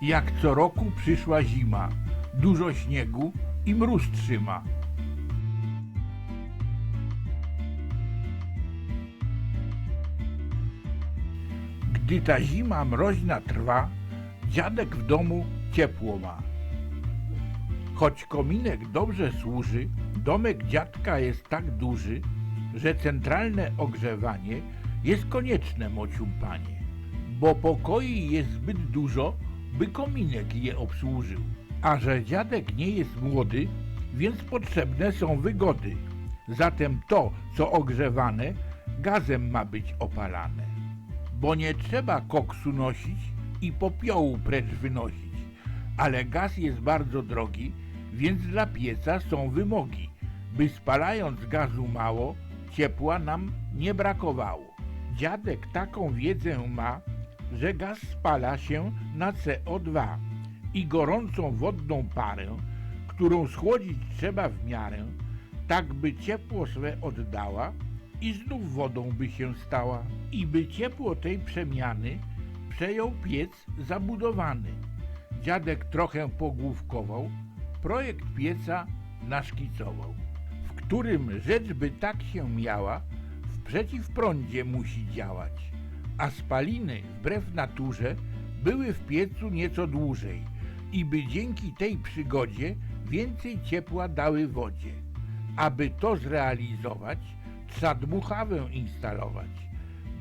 Jak co roku przyszła zima, dużo śniegu i mróz trzyma. Gdy ta zima mroźna trwa, dziadek w domu ciepło ma. Choć kominek dobrze służy, domek dziadka jest tak duży, że centralne ogrzewanie jest konieczne, mocium panie, bo pokoi jest zbyt dużo, by kominek je obsłużył. A że dziadek nie jest młody, więc potrzebne są wygody. Zatem to, co ogrzewane, gazem ma być opalane. Bo nie trzeba koksu nosić i popiołu precz wynosić, ale gaz jest bardzo drogi, więc dla pieca są wymogi, by spalając gazu mało, ciepła nam nie brakowało. Dziadek taką wiedzę ma, że gaz spala się na CO2 i gorącą wodną parę, którą schłodzić trzeba w miarę, tak by ciepło swe oddała i znów wodą by się stała. I by ciepło tej przemiany przejął piec zabudowany. Dziadek trochę pogłówkował, projekt pieca naszkicował, w którym rzecz by tak się miała, w przeciwprądzie musi działać, a spaliny wbrew naturze były w piecu nieco dłużej i by dzięki tej przygodzie więcej ciepła dały wodzie. Aby to zrealizować, trzeba dmuchawę instalować,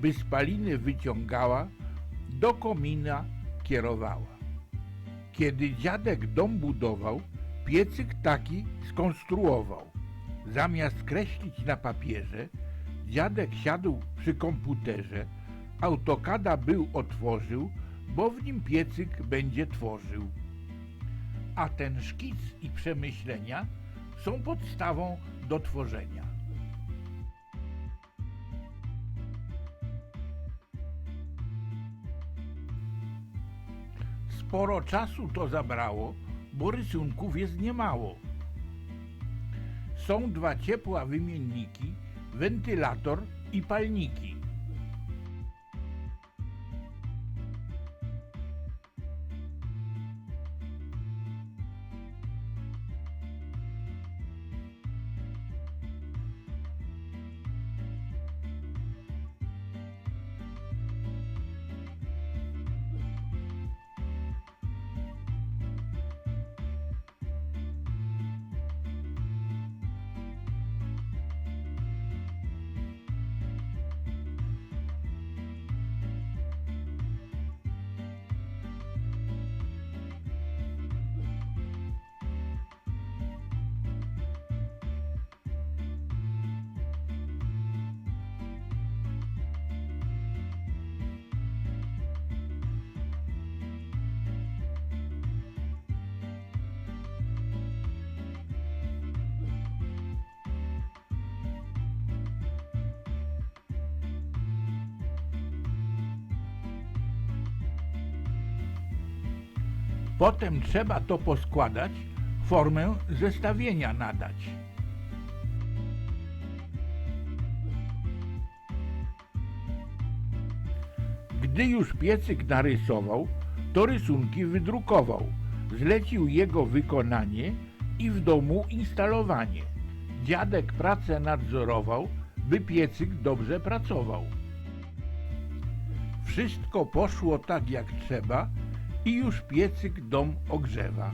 by spaliny wyciągała, do komina kierowała. Kiedy dziadek dom budował, piecyk taki skonstruował. Zamiast kreślić na papierze, dziadek siadł przy komputerze, autokada był otworzył, bo w nim piecyk będzie tworzył. A ten szkic i przemyślenia są podstawą do tworzenia. Sporo czasu to zabrało, bo rysunków jest niemało. Są dwa ciepła wymienniki, wentylator i palniki. Potem trzeba to poskładać, formę zestawienia nadać. Gdy już piecyk narysował, to rysunki wydrukował. Zlecił jego wykonanie i w domu instalowanie. Dziadek pracę nadzorował, by piecyk dobrze pracował. Wszystko poszło tak jak trzeba i już piecyk dom ogrzewa.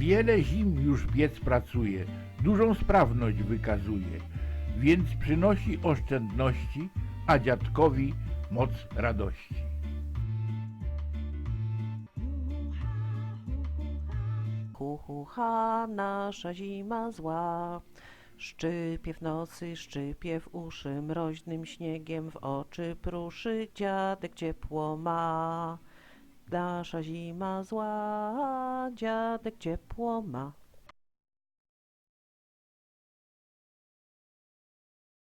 Wiele zim już piec pracuje, dużą sprawność wykazuje, więc przynosi oszczędności, a dziadkowi moc radości. mucha, nasza zima zła. Szczypie w nosy, szczypie w uszy, mroźnym śniegiem w oczy pruszy, dziadek ciepło ma. Nasza zima zła, dziadek ciepło ma.